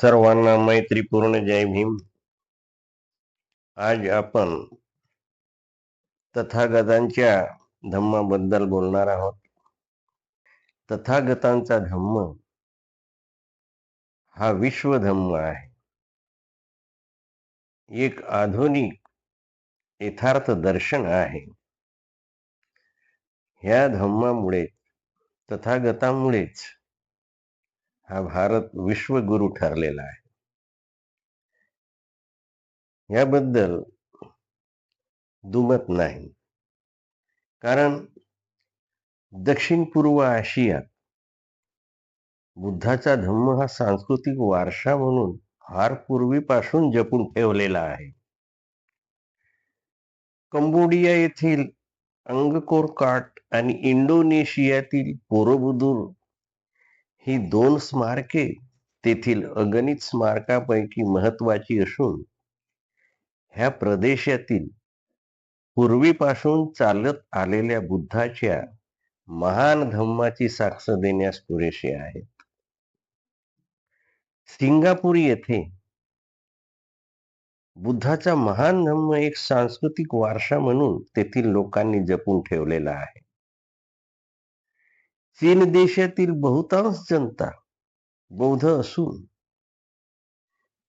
सर्वांना मैत्रीपूर्ण जय भीम. आज आपण तथागतांच्या धम्माबद्दल बोलणार आहोत. तथागतांचा धम्म हा विश्व धम्म आहे. एक आधुनिक यथार्थ दर्शन आहे. ह्या धम्मामुळे तथागतामुळेच हा भारत विश्वगुरु ठरलेला आहे. याबद्दल दुमत नाही. कारण दक्षिण पूर्व आशियात बुद्धाचा धम्म हा सांस्कृतिक वारसा म्हणून फार पूर्वीपासून जपून ठेवलेला आहे. कंबोडिया येथील अंगकोर काट आणि इंडोनेशियातील पोरबुदूर ही दोन स्मारके तेथील अगणित स्मारकापैकी महत्वाची असून ह्या प्रदेशातील पूर्वीपासून चालत आलेल्या बुद्धाच्या महान धम्माची साक्ष देण्यास पुरेशी आहेत. सिंगापूर येथे बुद्धाचा महान धम्म एक सांस्कृतिक वारसा म्हणून तेथील लोकांनी जपून ठेवलेला आहे. चीन देशातील बहुतांश जनता बौद्ध असून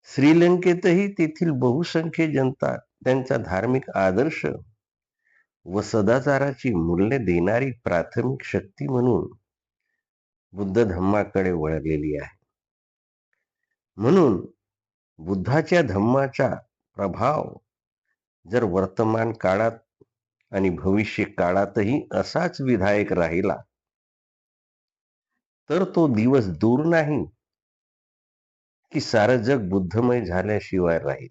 श्रीलंकेतही तेथील बहुसंख्य जनता त्यांचा धार्मिक आदर्श व सदाचाराची मूल्य देणारी प्राथमिक शक्ती म्हणून बुद्ध धम्माकडे वळलेली आहे. म्हणून बुद्धाच्या धम्माचा प्रभाव जर वर्तमान काळात आणि भविष्य काळातही असाच विधायक राहिला तर तो दिवस दूर नाही की सारं जग बुद्धमय झाल्याशिवाय राहील.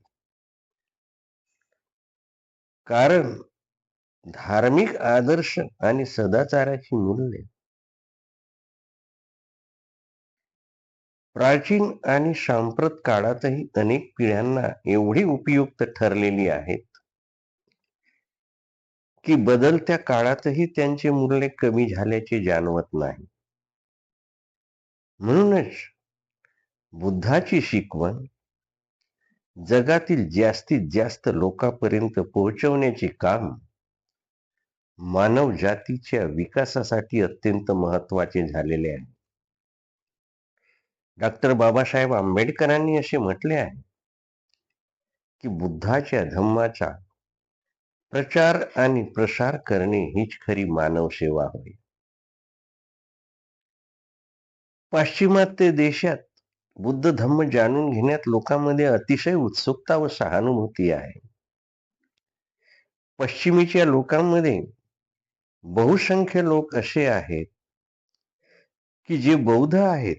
कारण धार्मिक आदर्श आणि सदाचाराची मूल्य प्राचीन आणि सांप्रत काळातही अनेक पिढ्यांना एवढी उपयुक्त ठरलेली आहेत की बदलत्या काळातही त्यांचे मूल्य कमी झाल्याचे जाणवत नाही. म्हणूनच बुद्धाची शिकवण जगातील जास्तीत जास्त लोकांपर्यंत पोहोचवण्याचे काम मानव जातीच्या विकासासाठी अत्यंत महत्त्वाचे झालेले आहे. डॉक्टर बाबासाहेब आंबेडकरांनी असे म्हटले आहे की बुद्धाच्या धम्माचा प्रचार आणि प्रसार करणे हीच खरी मानव सेवा होय. पाश्चिमात्य देशात बुद्ध धम्म जाणून घेण्यात लोकांमध्ये अतिशय उत्सुकता व सहानुभूती आहे. पश्चिमेच्या लोकांमध्ये बहुसंख्य लोक असे आहेत की जे बौद्ध आहेत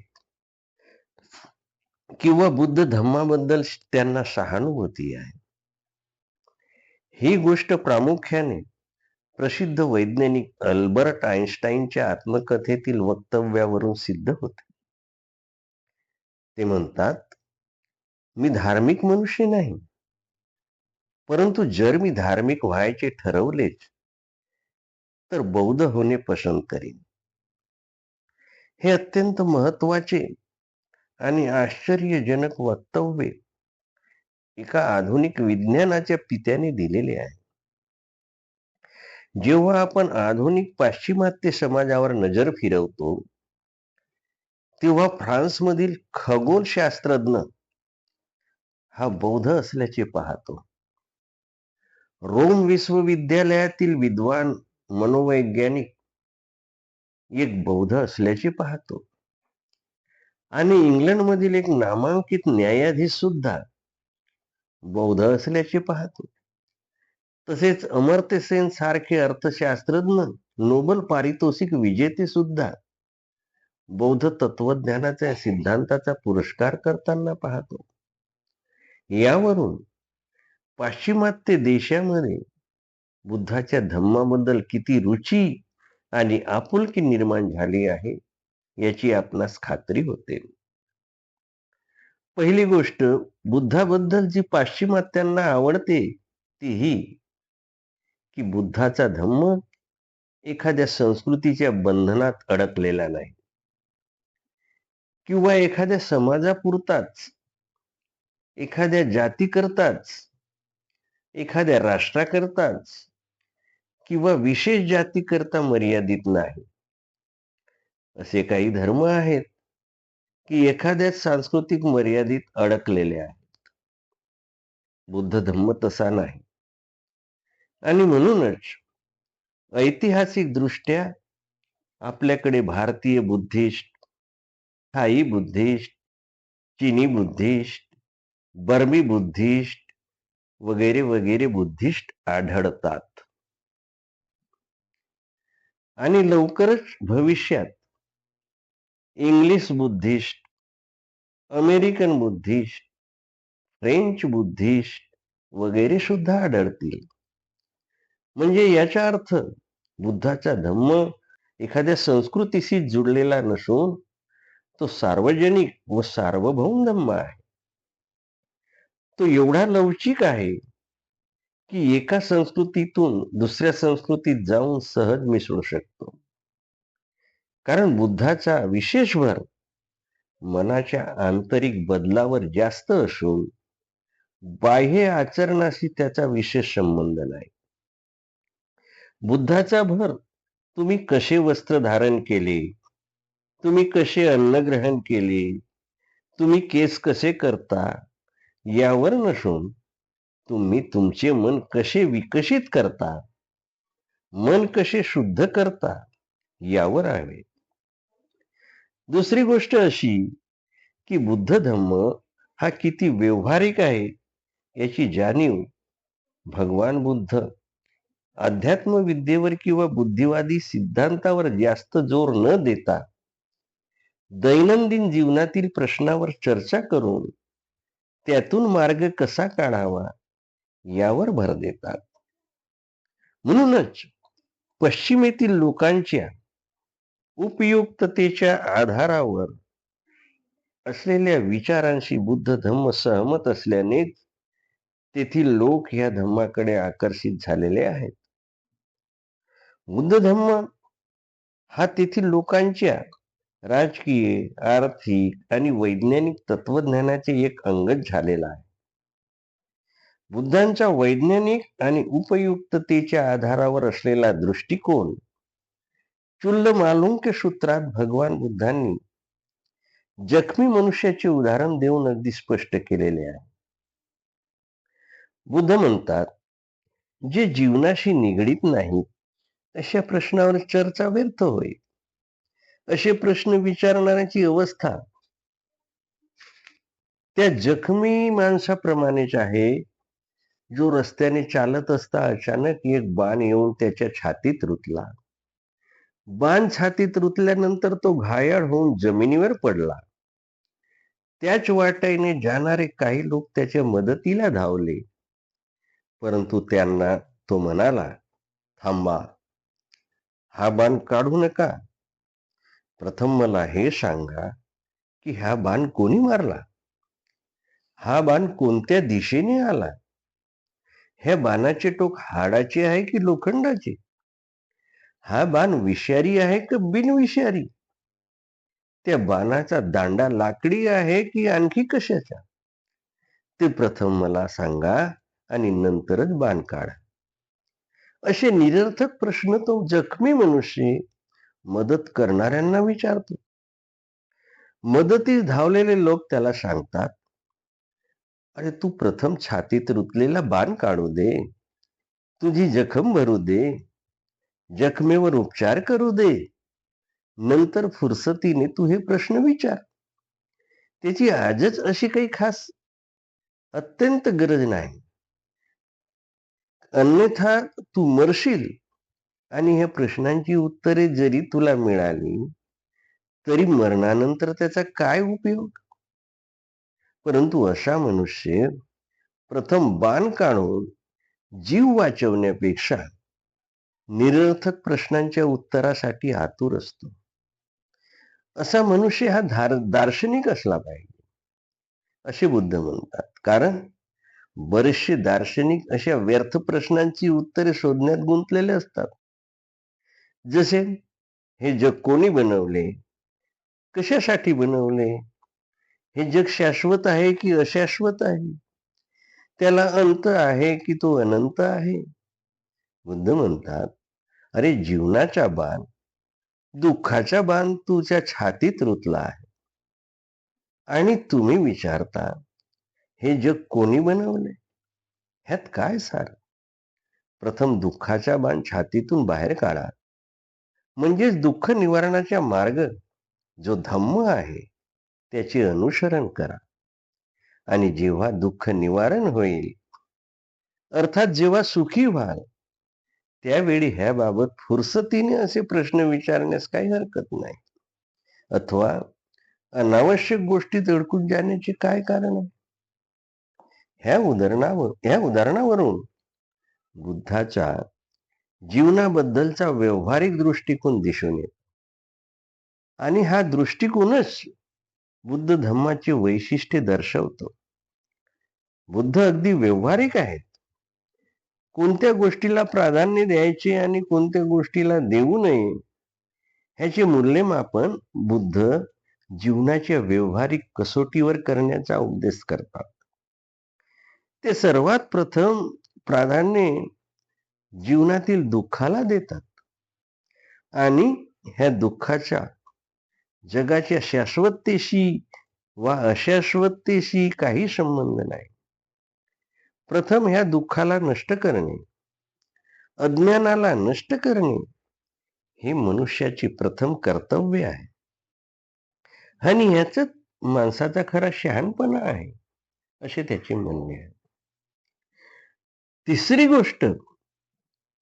किंवा बुद्ध धम्माबद्दल त्यांना सहानुभूती आहे. ही गोष्ट प्रामुख्याने प्रसिद्ध वैज्ञानिक अल्बर्ट आईन्स्टाईनच्या आत्मकथेतील वक्तव्यावरून सिद्ध होते. ते म्हणतात मी धार्मिक मनुष्य नाही परंतु जर मी धार्मिक व्हायचे ठरवलेच तर बौद्ध होणे पसंत करीन. हे अत्यंत महत्त्वाचे आणि आश्चर्यजनक वक्तव्य एका आधुनिक विज्ञानाच्या पित्याने दिलेले आहे. जेव्हा आपण आधुनिक पाश्चिमात्य समाजावर नजर फिरवतो तेव्हा फ्रान्समधील खगोलशास्त्रज्ञ हा बौद्ध असल्याचे पाहतो. रोम विश्वविद्यालयातील विद्वान मनोवैज्ञानिक एक बौद्ध असल्याचे पाहतो. आणि इंग्लंडमधील एक नामांकित न्यायाधीश सुद्धा बौद्ध असल्याचे पाहतो. तसेच अमर्त्य सेन सारखे अर्थशास्त्रज्ञ नोबल पारितोषिक विजेते सुद्धा बौद्ध तत्वज्ञानाच्या सिद्धांताचा पुरस्कार करताना पाहतो. यावरून पाश्चिमात्य देशामध्ये बुद्धाच्या धम्माबद्दल किती रुची आणि आपुलकी निर्माण झाली आहे याची आपणास खात्री होते. पहिली गोष्ट बुद्धाबद्दल जी पाश्चिमात्यांना आवडते ती ही की बुद्धाचा धम्म एखाद्या संस्कृतीच्या बंधनात अडकलेला नाही. किंवा एखाद्या समाजापुरताच एखाद्या जातीकरताच एखाद्या राष्ट्राकरताच किंवा विशेष जातीकरता मर्यादित नाही. असे काही धर्म आहेत की एखाद्या सांस्कृतिक मर्यादित अडकलेले आहेत. बुद्ध धम्म तसा नाही. आणि म्हणूनच ऐतिहासिक दृष्ट्या आपल्याकडे भारतीय बुद्धिस्ट थाई बुद्धिस्ट चिनी बुद्धिस्ट बर्मी बुद्धिस्ट वगैरे वगैरे बुद्धिस्ट आढळतात. आणि लवकरच भविष्यात English Buddhist American Buddhist French Buddhist वगैरे सुद्धा आढळतील. म्हणजे याचा अर्थ बुद्धाचा धम्म एखाद्या संस्कृतीशी जुडलेला नसून तो सार्वजनिक व सार्वभौम धम्म आहे. तो एवढा लवचिक आहे की एका संस्कृतीतून दुसऱ्या संस्कृतीत जाऊन सहज मिसळू शकतो. कारण बुद्धाचा विशेष भर मनाच्या आंतरिक बदलावर जास्त असून बाह्य आचरणाशी त्याचा विशेष संबंध नाही. बुद्धाचा भर. तुम्ही कसे वस्त्र धारण केले? तुम्ही कसे अन्न ग्रहण केले? तुम्ही केस कसे करता? यावर नसून तुम्ही तुमचे मन कसे विकसित करता? मन कसे शुद्ध करता? यावर आहे. दुसरी गोष्ट अशी की बुद्ध धम्म हा किती व्यवहारिक आहे याची जाणीव भगवान बुद्ध अध्यात्मविद्येवर किंवा बुद्धिवादी सिद्धांतावर जास्त जोर न देता दैनंदिन जीवनातील प्रश्नावर चर्चा करून त्यातून मार्ग कसा काढावा यावर भर देतात. म्हणूनच पश्चिमेतील लोकांच्या उपयुक्ततेच्या आधारावर असलेल्या विचारांशी बुद्ध धम्म सहमत असल्यानेच तेथील लोक या धम्माकडे आकर्षित झालेले आहेत. बुद्ध धम्म हा तेथील लोकांच्या राजकीय आर्थिक आणि वैज्ञानिक तत्वज्ञानाचे एक अंगच झालेला आहे. बुद्धांचा वैज्ञानिक आणि उपयुक्ततेच्या आधारावर असलेला दृष्टिकोन चुल्ल मालुंक्य सूत्रात भगवान बुद्धांनी जखमी मनुष्याचे उदाहरण देऊन अगदी स्पष्ट केलेले आहे. बुद्ध म्हणतात जे जीवनाशी निगडीत नाही अशा प्रश्नावर चर्चा व्यर्थ होईल. असे प्रश्न विचारणाऱ्याची अवस्था. त्या जखमी माणसाप्रमाणेच आहे. जो रस्त्याने चालत असता अचानक एक बाण येऊन त्याच्या छातीत रुतला. बाण छातीत रुतल्यानंतर तो घायाळ होऊन जमिनीवर पडला. त्याच वाटेने जाणारे काही लोक त्याच्या मदतीला धावले. परंतु त्यांना तो म्हणाला थांबा हा बाण काढू नका. प्रथम मला हे सांगा की हा बाण कोणी मारला? हा बाण कोणत्या दिशेने आला? ह्या बाणाचे टोक हाडाचे आहे की लोखंडाचे? हा बाण विषारी आहे का बिनविषारी? त्या बाणाचा दांडा लाकडी आहे की आणखी कशाचा? ते प्रथम मला सांगा आणि नंतरच बाण काढा. असे निरर्थक प्रश्न तो जखमी मनुष्य मदत करणाऱ्यांना विचारतो. मदतीस धावलेले लोक त्याला सांगतात अरे तू प्रथम छातीत रुतलेला बाण काढू दे तुझी जखम भरू दे जखमेवर उपचार करू दे नंतर फुरसतीने तू हे प्रश्न विचार. त्याची आजच अशी काही खास अत्यंत गरज नाही. अन्यथा तू मरशील. आणि ह्या प्रश्नांची उत्तरे जरी तुला मिळाली तरी मरणानंतर त्याचा काय उपयोग? परंतु असा मनुष्य प्रथम बाण काढून जीव वाचवण्यापेक्षा निरर्थक प्रश्नांच्या उत्तरासाठी आतुर असतो. असा मनुष्य हा धार दार्शनिक असला पाहिजे. असे बुद्ध म्हणतात. कारण बरेचसे दार्शनिक अशा व्यर्थ प्रश्नांची उत्तरे शोधण्यात गुंतलेले असतात. जसे हे जग कोणी बनवले? कशासाठी बनवले? हे जग शाश्वत आहे की अशाश्वत आहे? त्याला अंत आहे की तो अनंत आहे? बुद्ध म्हणतात अरे जीवनाचा बाण दुःखाचा बाण तुझ्या छातीत रुतला आहे. आणि तुम्ही विचारता हे जग कोणी बनवले ह्यात काय सार? प्रथम दुःखाचा बाण छातीतून बाहेर काढा. म्हणजेच दुःख निवारणाचा मार्ग जो धम्म आहे त्याचे अनुसरण करा. आणि जेव्हा दुःख निवारण होईल अर्थात जेव्हा सुखी व्हाल त्यावेळी ह्याबाबत फुरसतीने असे प्रश्न विचारण्यास काही हरकत नाही. अथवा अनावश्यक गोष्टीत अडकून जाण्याचे काय कारण? आहे ह्या उदाहरणावर ह्या उदाहरणावरून बुद्धाचा जीवनाबद्दलचा व्यवहारिक दृष्टिकोन दिसून येतो. आणि हा दृष्टिकोनच बुद्ध धम्माचे वैशिष्ट्य दर्शवतो. बुद्ध अगदी व्यवहारिक आहेत. कोणत्या गोष्टीला प्राधान्य द्यायचे आणि कोणत्या गोष्टीला देऊ नये ह्याचे मूल्यमापन बुद्ध जीवनाच्या व्यवहारिक कसोटीवर करण्याचा उपदेश करतात. ते सर्वात प्रथम प्राधान्य जीवनातील दुःखाला देतात. आणि ह्या दुःखाच्या जगाच्या शाश्वततेशी वा अशाश्वततेशी काही संबंध नाही. प्रथम ह्या दुःखाला नष्ट करणे अज्ञानाला नष्ट करणे हे मनुष्याचे प्रथम कर्तव्य आहे. आणि ह्याच माणसाचा खरा शहाणपणा आहे असे त्याचे म्हणणे आहे. तिसरी गोष्ट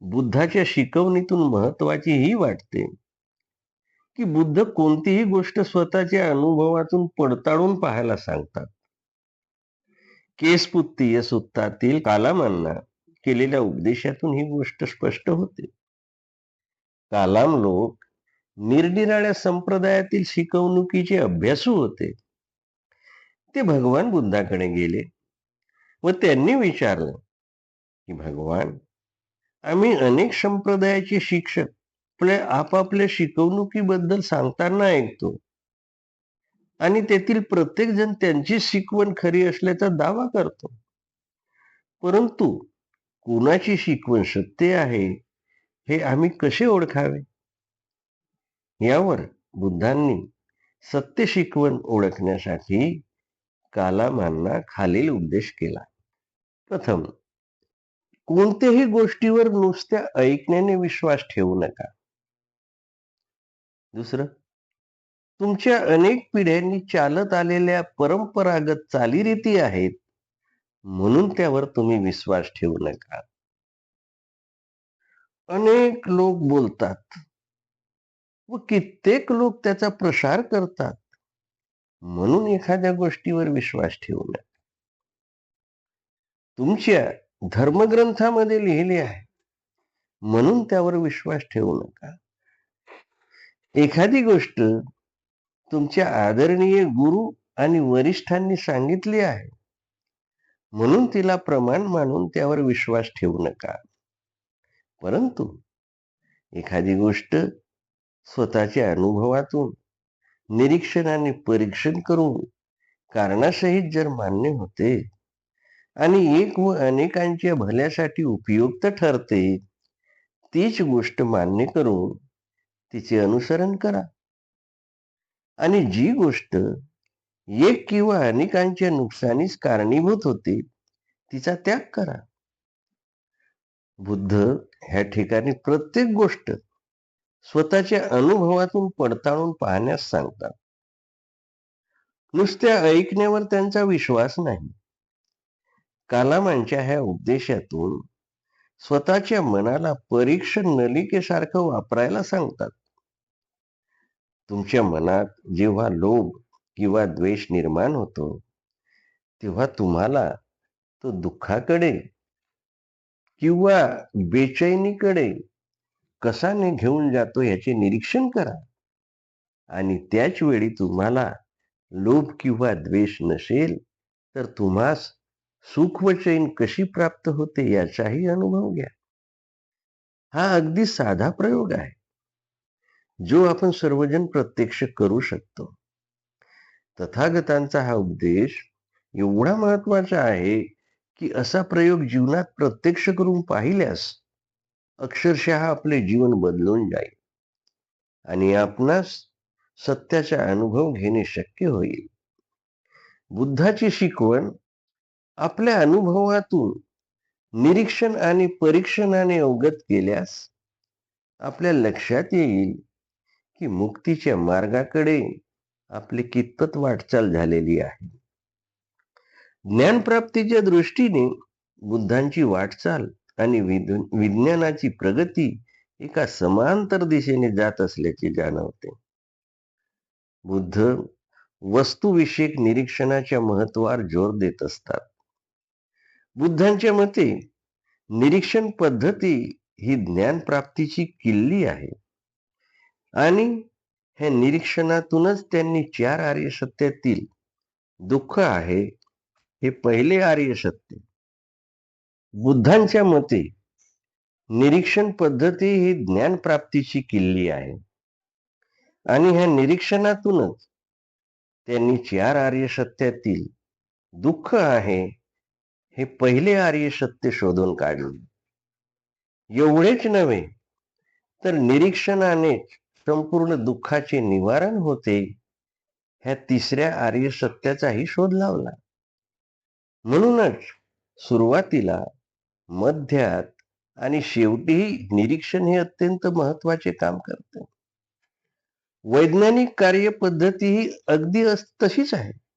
बुद्धाच्या शिकवणीतून महत्वाची ही वाटते. की बुद्ध कोणतीही गोष्ट स्वतःच्या अनुभवातून पडताळून पाहायला सांगतात. केसपुत्तीय सुत्तातील कालामांना केलेल्या उपदेशातून ही गोष्ट स्पष्ट होते. कालाम लोक निरनिराळ्या संप्रदायातील शिकवणुकीचे अभ्यासू होते. ते भगवान बुद्धाकडे गेले व त्यांनी विचारलं की भगवान आम्ही अनेक संप्रदायाचे शिक्षक आपल्या आपापल्या शिकवणुकीबद्दल सांगताना ऐकतो. आणि तेथील प्रत्येक जण त्यांची शिकवण खरी असल्याचा दावा करतो. परंतु कुणाची शिकवण सत्य आहे हे आम्ही कसे ओळखावे? यावर बुद्धांनी सत्य शिकवण ओळखण्यासाठी कालामांना खालील उपदेश केला. प्रथम कोणत्याही गोष्टीवर नुसत्या ऐकण्याने विश्वास ठेवू नका. दुसरं तुमच्या अनेक पिढ्यांनी चालत आलेल्या परंपरागत चालीरीती आहेत म्हणून त्यावर तुम्ही विश्वास ठेवू नका. अनेक लोक बोलतात व कित्येक लोक त्याचा प्रसार करतात. म्हणून एखाद्या गोष्टीवर विश्वास ठेवू नका. तुमच्या धर्मग्रंथामध्ये लिहिले आहे. म्हणून त्यावर विश्वास ठेवू नका. एखादी गोष्ट तुमच्या आदरणीय गुरु आणि वरिष्ठांनी सांगितली आहे. म्हणून तिला प्रमाण मानून त्यावर विश्वास ठेवू नका. परंतु एखादी गोष्ट स्वतःच्या अनुभवातून निरीक्षण आणि परीक्षण करून कारणासहित जर मान्य होते आणि एक व अनेकांच्या भल्यासाठी उपयुक्त ठरते तीच गोष्ट मान्य करून तिचे अनुसरण करा. आणि जी गोष्ट एक किंवा अनेकांच्या नुकसानीस कारणीभूत होते तिचा त्याग करा. बुद्ध ह्या ठिकाणी प्रत्येक गोष्ट स्वतःच्या अनुभवातून पडताळून पाहण्यास सांगतात. नुसत्या ऐकण्यावर त्यांचा विश्वास नाही. कालामांच्या ह्या उपदेशातून स्वतःच्या मनाला परीक्षण नलिकेसारखं वापरायला सांगतात. तुमच्या मनात जेव्हा लोभ किंवा द्वेष निर्माण होतो तेव्हा तुम्हाला तो दुःखाकडे किंवा बेचैनीकडे कसाने घेऊन जातो याचे निरीक्षण करा. आणि त्याच वेळी तुम्हाला लोभ किंवा द्वेष नसेल तर तुम्हास सुख व चैन कशी प्राप्त होते याचाही अनुभव घ्या. हा अगदी साधा प्रयोग आहे. जो आपण सर्वजण प्रत्यक्ष करू शकतो. तथागतांचा हा उपदेश एवढा महत्त्वाचा आहे की असा प्रयोग जीवनात प्रत्यक्ष करून पाहिल्यास अक्षरशः आपले जीवन बदलून जाईल. आणि आपणास सत्याचा अनुभव घेणे शक्य होईल. बुद्धाची शिकवण आपल्या अनुभवातून निरीक्षण आणि परीक्षणाने अवगत केल्यास आपल्या लक्षात येईल की मुक्तीच्या मार्गाकडे आपली कितपत वाटचाल झालेली आहे. ज्ञानप्राप्तीच्या दृष्टीने बुद्धांची वाटचाल आणि विज्ञानाची प्रगती एका समांतर दिशेने जात असल्याचे जाणवते. बुद्ध वस्तुविषयक निरीक्षणाच्या महत्वावर जोर देत असतात. बुद्धांच्या मते निरीक्षण पद्धती ही ज्ञानप्राप्तीची किल्ली आहे. आणि ह्या निरीक्षणातूनच त्यांनी चार आर्य सत्यातील दुःख आहे हे पहिले आर्य सत्य बुद्धांच्या मते निरीक्षण पद्धती ही ज्ञानप्राप्तीची किल्ली आहे. आणि ह्या निरीक्षणातूनच त्यांनी चार आर्य सत्यातील दुःख आहे हे पहिले आर्य सत्य शोधून काढले. एवढेच नव्हे तर निरीक्षणानेच संपूर्ण दुःखाचे निवारण होते. ह्या तिसऱ्या आर्य सत्याचाही शोध लावला. म्हणूनच सुरुवातीला मध्यात आणि शेवटीही निरीक्षण हे अत्यंत महत्त्वाचे काम करते. वैज्ञानिक कार्यपद्धती ही अगदी तशीच आहे.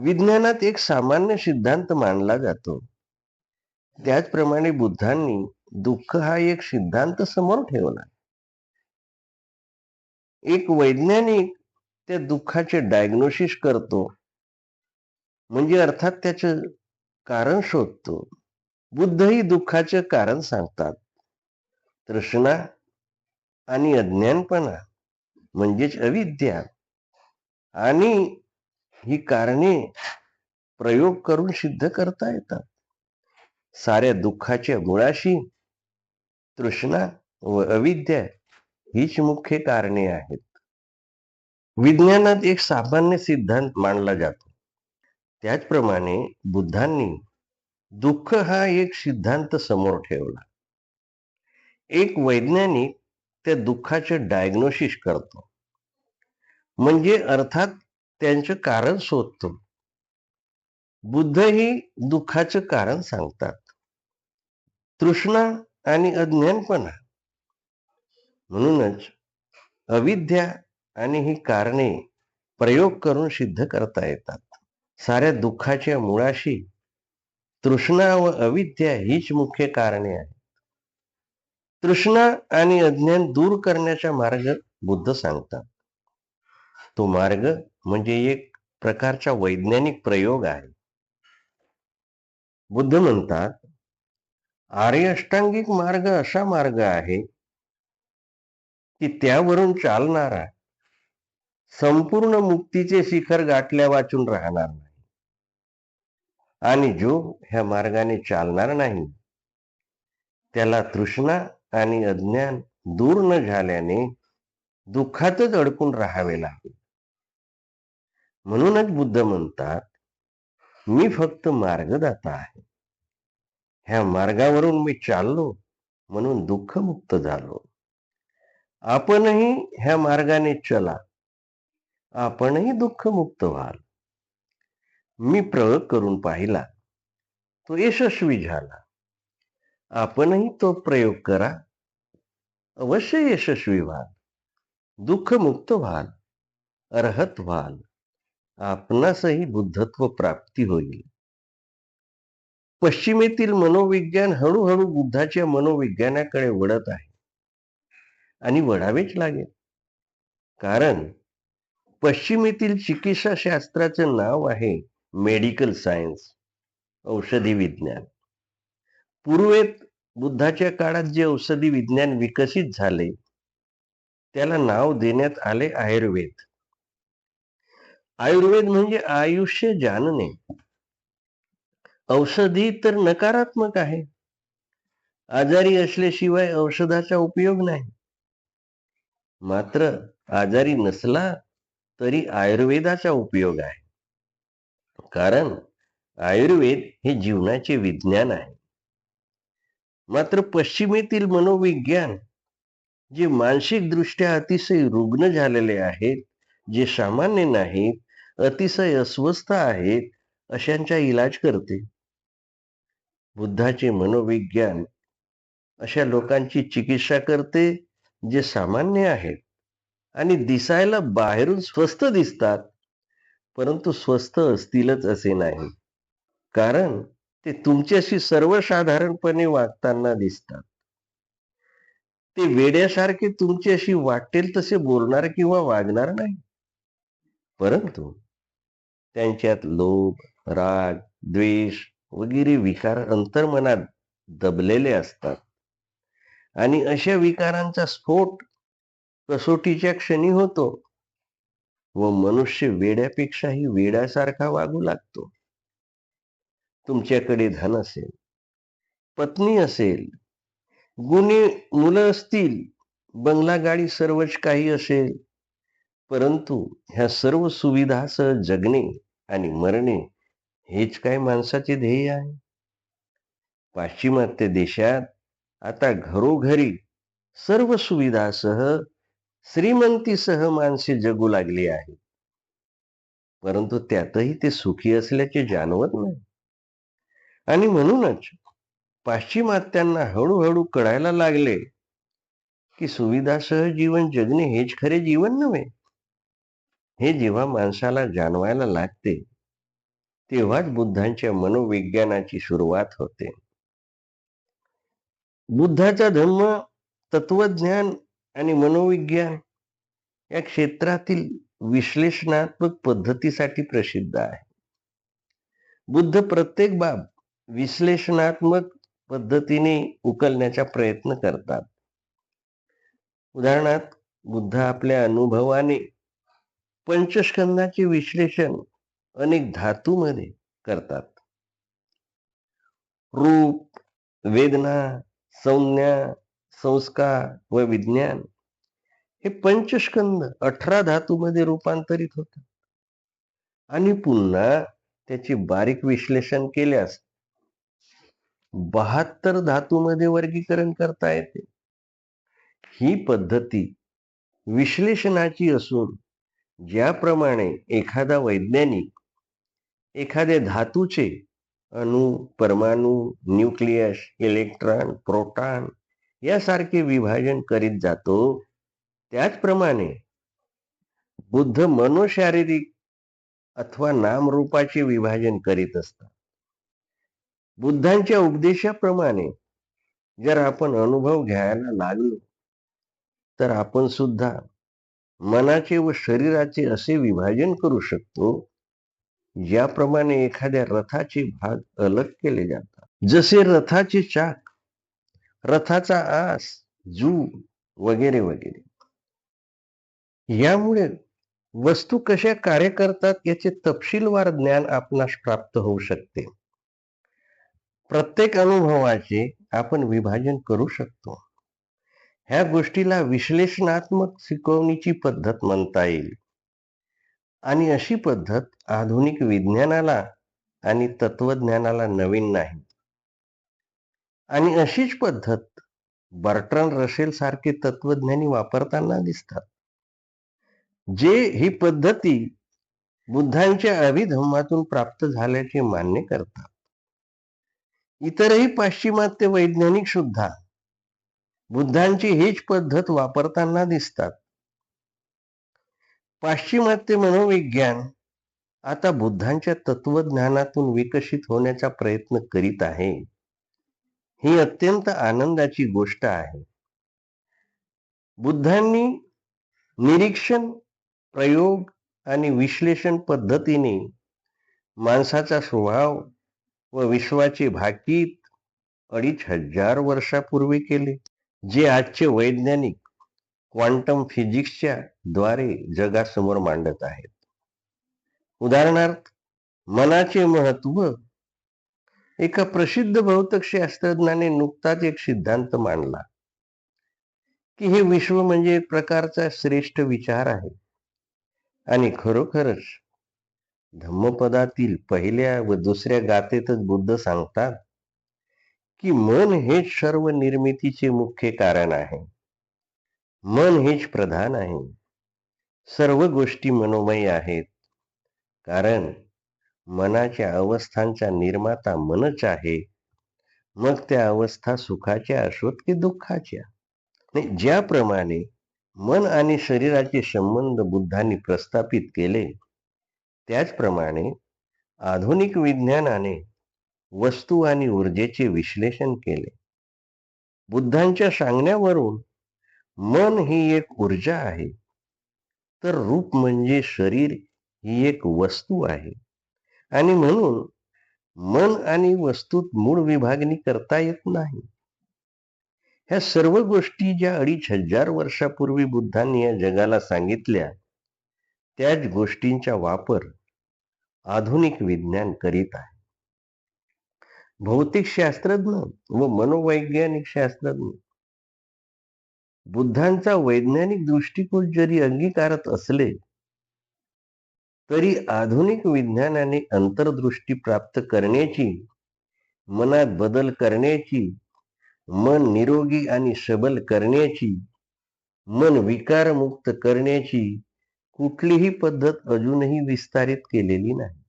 विज्ञानात एक सामान्य सिद्धांत मानला जातो. त्याचप्रमाणे बुद्धांनी दुःख हा एक सिद्धांत समोर ठेवला. एक वैज्ञानिक त्या दुःखाचे डायग्नोसिस करतो. म्हणजे अर्थात त्याच कारण शोधतो. बुद्धही दुःखाचे कारण सांगतात. तृष्णा आणि अज्ञानपणा म्हणजेच अविद्या आणि ही कारणे प्रयोग करून सिद्ध करता येतात. साऱ्या दुःखाच्या मुळाशी तृष्णा व अविद्या हीच मुख्य कारणे आहेत. विज्ञानात एक सामान्य सिद्धांत मानला जातो. त्याचप्रमाणे बुद्धांनी दुःख हा एक सिद्धांत समोर ठेवला. एक वैज्ञानिक त्या दुःखाचे डायग्नोसिस करतो. म्हणजे अर्थात त्यांचं कारण शोधतो. बुद्ध ही दुःखाचं कारण सांगतात. तृष्णा आणि अज्ञानपणा. म्हणूनच अविद्या आणि ही कारणे प्रयोग करून सिद्ध करता येतात. साऱ्या दुःखाच्या मुळाशी तृष्णा व अविद्या हीच मुख्य कारणे आहेत. तृष्णा आणि अज्ञान दूर करण्याचा मार्ग बुद्ध सांगतात. तो मार्ग म्हणजे एक प्रकारचा वैज्ञानिक प्रयोग आहे. बुद्ध म्हणतात आर्य अष्टांगिक मार्ग असा मार्ग आहे की त्यावरून चालणारा संपूर्ण मुक्तीचे शिखर गाठल्या वाचून राहणार नाही. आणि जो ह्या मार्गाने चालणार नाही त्याला तृष्णा आणि अज्ञान दूर न झाल्याने दुःखातच अडकून राहावे लागेल. म्हणूनच बुद्ध म्हणतात मी फक्त मार्गदाता आहे. ह्या मार्गावरून मी चाललो म्हणून दुःखमुक्त झालो. आपणही ह्या मार्गाने चला. आपणही दुःखमुक्त व्हाल. मी प्रयोग करून पाहिला. तो यशस्वी झाला. आपणही तो प्रयोग करा. अवश्य यशस्वी व्हाल. दुःखमुक्त व्हाल. अर्हत व्हाल. आपणासही बुद्धत्व प्राप्ती होईल. पश्चिमेतील मनोविज्ञान हळूहळू बुद्धाच्या मनोविज्ञानाकडे वळत आहे. आणि वडावेच लागेल. कारण पश्चिमेतील चिकित्सा शास्त्राचं नाव आहे मेडिकल सायन्स औषधी विज्ञान. पूर्वेत बुद्धाच्या काळात जे औषधी विज्ञान विकसित झाले त्याला नाव देण्यात आले आयुर्वेद. आयुर्वेद म्हणजे आयुष्य जानणे. औषधी तर नकारात्मक आहे. आजारी असल्याशिवाय औषधाचा उपयोग नाही. मात्र आजारी नसला तरी आयुर्वेदाचा उपयोग आहे. कारण आयुर्वेद हे जीवनाचे विज्ञान आहे. मात्र पश्चिमेतील मनोविज्ञान जे मानसिक दृष्ट्या अतिशय रुग्ण झालेले आहेत जे सामान्य नाहीत अतिशय अस्वस्थ आहेत अशांचा इलाज करते. बुद्धाचे मनोविज्ञान अशा लोकांची चिकित्सा करते जे सामान्य आहेत. आणि दिसायला बाहेरून स्वस्थ दिसतात परंतु स्वस्थ असतीलच असे नाही. कारण ते तुमच्याशी सर्वसाधारणपणे वागताना दिसतात. ते वेड्यासारखे तुमच्याशी वाटेल तसे बोलणार किंवा वागणार नाही. परंतु त्यांच्यात लोभ राग द्वेष वगैरे विकार अंतर्मनात दबलेले असतात. आणि अशा विकारांचा स्फोट कसोटीच्या क्षणी होतो व मनुष्य वेड्यापेक्षाही वेड्यासारखा वागू लागतो. तुमच्याकडे धन असेल पत्नी असेल गुन्हे मुलं असतील बंगला गाडी सर्वच काही असेल परंतु ह्या सर्व सुविधासह जगणे आणि मरणे हेच काय माणसाचे ध्येय आहे? पाश्चिमात्य देशात आता घरोघरी सर्व सुविधासह श्रीमंतीसह माणसे जगू लागली आहेत. परंतु त्यातही ते सुखी असल्याचे जाणवत नाही. आणि म्हणूनच पाश्चिमात्यांना हळूहळू कळायला लागले की सुविधासह जीवन जगणे हेच खरे जीवन नव्हे. हे जेव्हा माणसाला जाणवायला लागते तेव्हाच बुद्धांच्या मनोविज्ञानाची सुरुवात होते. बुद्धाचा धर्म तत्वज्ञान आणि मनोविज्ञान या क्षेत्रातील विश्लेषणात्मक पद्धतीसाठी प्रसिद्ध आहे. बुद्ध प्रत्येक बाब विश्लेषणात्मक पद्धतीने उकलण्याचा प्रयत्न करतात. उदाहरणार्थ बुद्ध आपल्या अनुभवाने पंचस्कंदाचे विश्लेषण अनेक धातूमध्ये करतात. रूप वेदना संज्ञा संस्कार व विज्ञान हे पंचस्कंद अठरा धातूमध्ये रूपांतरित होतात. आणि पुन्हा त्याचे बारीक विश्लेषण केल्यास बहात्तर धातूमध्ये वर्गीकरण करता येते. ही पद्धती विश्लेषणाची असून ज्याप्रमाणे एखादा वैज्ञानिक एखाद्या धातूचे अणु परमाणू न्यूक्लियस इलेक्ट्रॉन प्रोटॉन यासारखे विभाजन करीत जातो त्याचप्रमाणे बुद्ध मनोशारीरिक अथवा नामरूपाचे विभाजन करीत असतात. बुद्धांच्या उपदेशाप्रमाणे जर आपण अनुभव घ्यायला लागलो तर आपण सुद्धा मनाचे व शरीराचे असे विभाजन करू शकतो ज्याप्रमाणे एखाद्या रथाचे भाग अलग केले जातात. जसे रथाचे चाक रथाचा आस जू वगैरे वगैरे. यामुळे वस्तू कशा कार्य करतात याचे तपशीलवार ज्ञान आपणास प्राप्त होऊ शकते. प्रत्येक अनुभवाचे आपण विभाजन करू शकतो. ह्या गोष्टीला विश्लेषणात्मक शिकवणीची पद्धत म्हणता येईल. आणि अशी पद्धत आधुनिक विज्ञानाला आणि तत्वज्ञानाला नवीन नाही. आणि अशीच पद्धत बर्ट्रन रसेल सारखे तत्वज्ञानी वापरताना दिसतात. जे ही पद्धती बुद्धांच्या अभिधम्मातून प्राप्त झाल्याचे मान्य करतात. इतरही पाश्चिमात्य वैज्ञानिक सुद्धा बुद्धांची हीच पद्धत वापरताना दिसतात. पाश्चिमात्य मनोविज्ञान आता बुद्धांच्या तत्वज्ञानातून विकसित होण्याचा प्रयत्न करीत आहे. ही अत्यंत आनंदाची गोष्ट आहे. बुद्धांनी निरीक्षण प्रयोग आणि विश्लेषण पद्धतीने माणसाचा स्वभाव व विश्वाचे भाकीत अडीच हजार वर्षापूर्वी केले. जे आजचे वैज्ञानिक क्वांटम फिजिक्सच्या द्वारे जगासमोर मांडत आहेत. उदाहरणार्थ मनाचे महत्त्व एका प्रसिद्ध भौतिक शास्त्रज्ञाने नुकताच एक सिद्धांत मांडला. की हे विश्व म्हणजे एक प्रकारचा श्रेष्ठ विचार आहे. आणि खरोखरच धम्मपदातील पहिल्या व दुसऱ्या गातेतच बुद्ध सांगतात की मन हेच सर्व निर्मितीचे मुख्य कारण आहे. मन हेच प्रधान आहे. सर्व गोष्टी मनोमय आहेत. कारण मनाच्या अवस्थांचा निर्माता मनच आहे. मग त्या अवस्था सुखाच्या असोत की दुःखाच्या? ज्याप्रमाणे मन आणि शरीराचे संबंध बुद्धांनी प्रस्थापित केले त्याचप्रमाणे आधुनिक विज्ञानाने वस्तू आणि ऊर्जेचे विश्लेषण केले. बुद्धांच्या सांगण्यावरून मन ही एक ऊर्जा आहे. तर रूप म्हणजे शरीर ही एक वस्तू आहे. आणि म्हणून मन आणि वस्तूत मूळ विभागणी करता येत नाही. ह्या सर्व गोष्टी ज्या अडीच हजार वर्षापूर्वी बुद्धांनी या जगाला सांगितल्या त्याच गोष्टींचा वापर आधुनिक विज्ञान करीत आहे. भौतिक शास्त्रज्ञ व मनोवैज्ञानिक शास्त्रज्ञ. बुद्धांचा वैज्ञानिक दृष्टिकोन जरी अंगीकारत असले तरी आधुनिक विज्ञानाने अंतर्दृष्टी प्राप्त करण्याची मनात बदल करण्याची मन निरोगी आणि सबल करण्याची मन विकारमुक्त करण्याची कुठलीही पद्धत अजूनही विस्तारित केलेली नाही.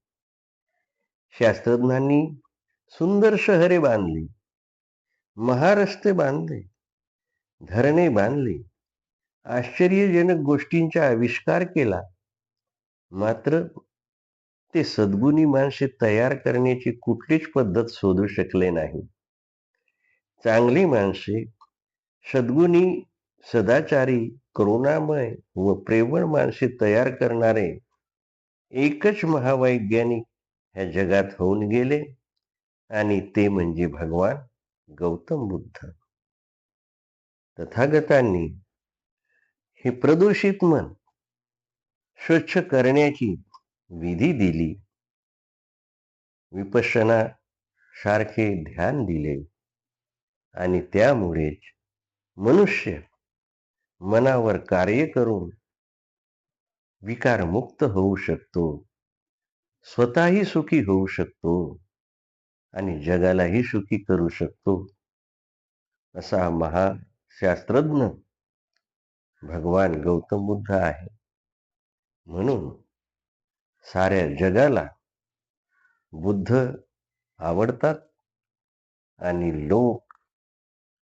शास्त्रज्ञांनी सुंदर शहरे बांधली महारस्ते बांधले धरणे बांधले आश्चर्यजनक गोष्टींचा आविष्कार केला. मात्र ते सद्गुणी माणसे तयार करण्याची कुठलीच पद्धत शोधू शकले नाही चांगली माणसे सद्गुणी सदाचारी करुणामय व प्रेमळ माणसे तयार करणारे एकच महावैज्ञानिक ह्या जगात होऊन गेले. आणि ते म्हणजे भगवान गौतम बुद्ध. तथागतांनी हे प्रदूषित मन स्वच्छ करण्याची विधी दिली. विपशना सारखे ध्यान दिले. आणि त्यामुळेच मनुष्य मनावर कार्य करून विकारमुक्त होऊ शकतो. स्वतःही सुखी होऊ शकतो. आणि जगालाही सुखी करू शकतो. असा महाशास्त्रज्ञ भगवान गौतम बुद्ध आहे. म्हणून साऱ्या जगाला बुद्ध आवडतात आणि लोक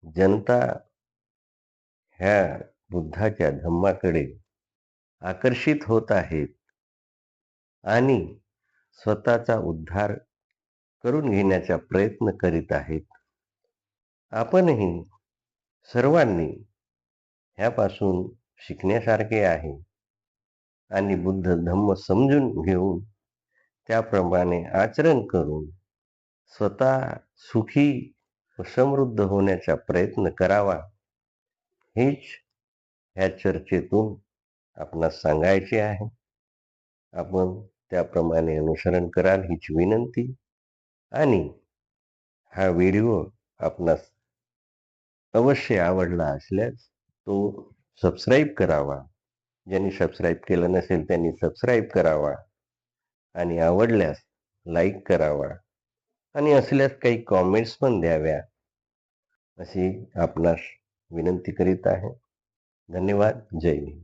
जनता ह्या बुद्धाच्या धम्माकडे आकर्षित होत आहेत आणि स्वतःचा उद्धार करून घेण्याचा प्रयत्न करीत आहेत. आपणही सर्वांनी ह्यापासून शिकण्यासारखे आहे. आणि बुद्ध धम्म समजून घेऊन त्याप्रमाणे आचरण करून स्वतः सुखी व समृद्ध होण्याचा प्रयत्न करावा. हेच ह्या चर्चेतून आपणास सांगायचे आहे. आपण त्याप्रमाणे अनुसरण कराल हीच विनंती. आणि हा व्हिडिओ आपणास अवश्य आवडला असल्यास तो सबस्क्राईब करावा. ज्यांनी सबस्क्राईब केलं नसेल त्यांनी सबस्क्राईब करावा आणि आवडल्यास लाईक करावा आणि असल्यास काही कॉमेंट्स पण द्याव्या अशी आपणास विनंती करीत आहे. धन्यवाद. जय हिंद.